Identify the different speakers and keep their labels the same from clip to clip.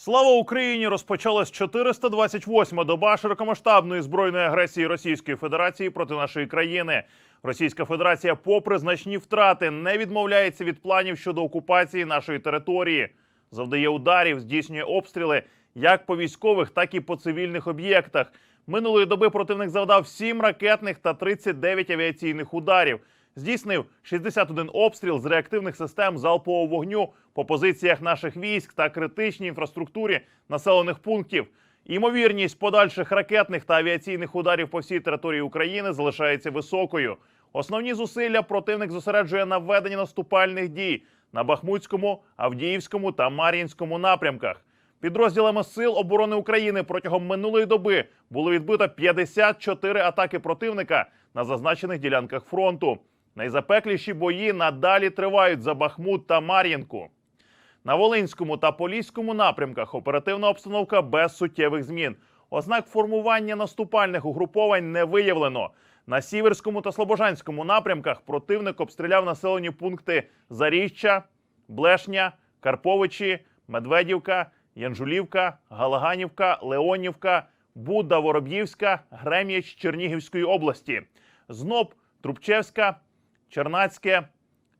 Speaker 1: Слава Україні! Розпочалась 428-ма доба широкомасштабної збройної агресії Російської Федерації проти нашої країни. Російська Федерація, попри значні втрати, не відмовляється від планів щодо окупації нашої території, завдає ударів, здійснює обстріли як по військових, так і по цивільних об'єктах. Минулої доби противник завдав 7 ракетних та 39 авіаційних ударів. Здійснив 61 обстріл з реактивних систем залпового вогню по позиціях наших військ та критичній інфраструктурі населених пунктів. Ймовірність подальших ракетних та авіаційних ударів по всій території України залишається високою. Основні зусилля противник зосереджує на введенні наступальних дій на Бахмутському, Авдіївському та Мар'їнському напрямках. Підрозділами Сил оборони України протягом минулої доби було відбито 54 атаки противника на зазначених ділянках фронту. Найзапекліші бої надалі тривають за Бахмут та Мар'їнку. На Волинському та Поліському напрямках оперативна обстановка без суттєвих змін. Ознак формування наступальних угруповань не виявлено. На Сіверському та Слобожанському напрямках противник обстріляв населені пункти Заріччя, Блешня, Карповичі, Медведівка, Янжулівка, Галаганівка, Леонівка, Будда, Вороб'ївська, Грем'яч Чернігівської області, Зноб, Трубчевська, Чернацьке,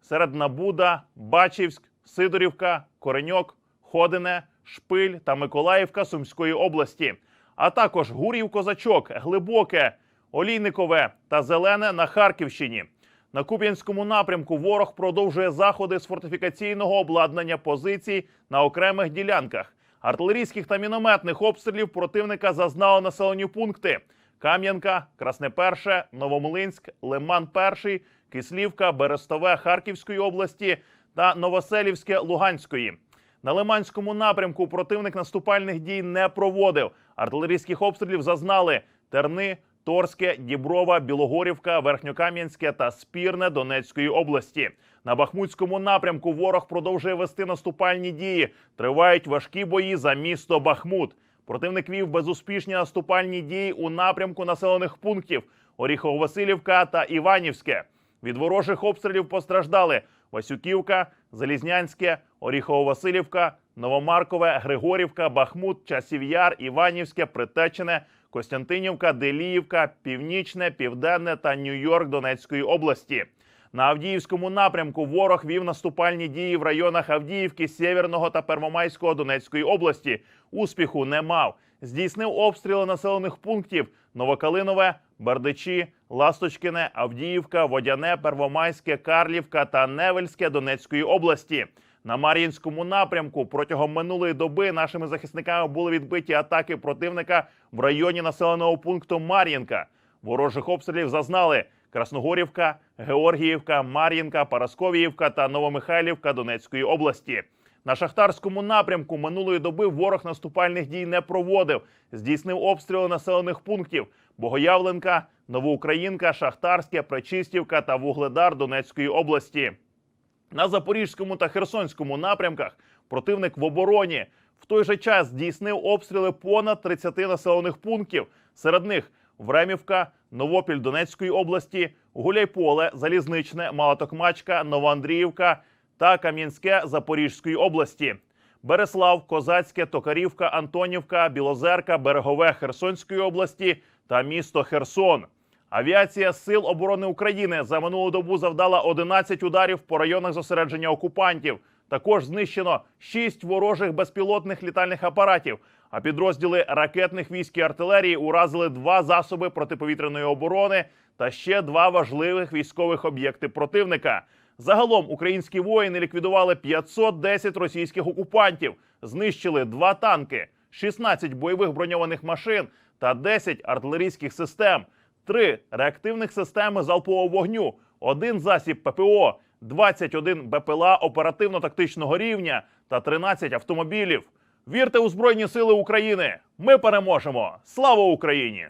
Speaker 1: Середнабуда, Бачівськ, Сидорівка, Кореньок, Ходине, Шпиль та Миколаївка Сумської області, а також Гурів Козачок, Глибоке, Олійникове та Зелене на Харківщині. На Куп'янському напрямку ворог продовжує заходи з фортифікаційного обладнання позицій на окремих ділянках. Артилерійських та мінометних обстрілів противника зазнали населені пункти: Кам'янка, Красне Перше, Новомлинськ, Лиман Перший, Кислівка, Берестове Харківської області та Новоселівське Луганської. На Лиманському напрямку противник наступальних дій не проводив. Артилерійських обстрілів зазнали Терни, Торське, Діброва, Білогорівка, Верхньокам'янське та Спірне Донецької області. На Бахмутському напрямку ворог продовжує вести наступальні дії. Тривають важкі бої за місто Бахмут. Противник вів безуспішні наступальні дії у напрямку населених пунктів Оріхово-Василівка та Іванівське. Від ворожих обстрілів постраждали Васюківка, Залізнянське, Оріхово-Василівка, Новомаркове, Григорівка, Бахмут, Часів'яр, Іванівське, Притечене, Костянтинівка, Деліївка, Північне, Південне та Нью-Йорк Донецької області. На Авдіївському напрямку ворог вів наступальні дії в районах Авдіївки, Сєвєрного та Первомайського Донецької області. Успіху не мав. Здійснив обстріли населених пунктів Новокалинове, Бердичі, Ласточкине, Авдіївка, Водяне, Первомайське, Карлівка та Невельське Донецької області. На Мар'їнському напрямку протягом минулої доби нашими захисниками були відбиті атаки противника в районі населеного пункту Мар'їнка. Ворожих обстрілів зазнали Красногорівка, Георгіївка, Мар'їнка, Парасковіївка та Новомихайлівка Донецької області. На шахтарському напрямку минулої доби ворог наступальних дій не проводив. Здійснив обстріли населених пунктів Богоявленка, Новоукраїнка, Шахтарське, Пречистівка та Вугледар Донецької області. На Запорізькому та Херсонському напрямках противник в обороні в той же час здійснив обстріли понад 30 населених пунктів. Серед них Времівка, Новопіль Донецької області, Гуляйполе, Залізничне, Малотокмачка, Новоандріївка та Кам'янське Запорізької області. Береслав, Козацьке, Токарівка, Антонівка, Білозерка, Берегове Херсонської області та місто Херсон. Авіація Сил оборони України за минулу добу завдала 11 ударів по районах зосередження окупантів. Також знищено 6 ворожих безпілотних літальних апаратів. А підрозділи ракетних військ і артилерії уразили два засоби протиповітряної оборони та ще два важливих військових об'єкти противника. Загалом українські воїни ліквідували 510 російських окупантів, знищили два танки, 16 бойових броньованих машин та 10 артилерійських систем, три реактивних системи залпового вогню, один засіб ППО, 21 БПЛА оперативно-тактичного рівня та 13 автомобілів. Вірте у Збройні Сили України! Ми переможемо! Слава Україні!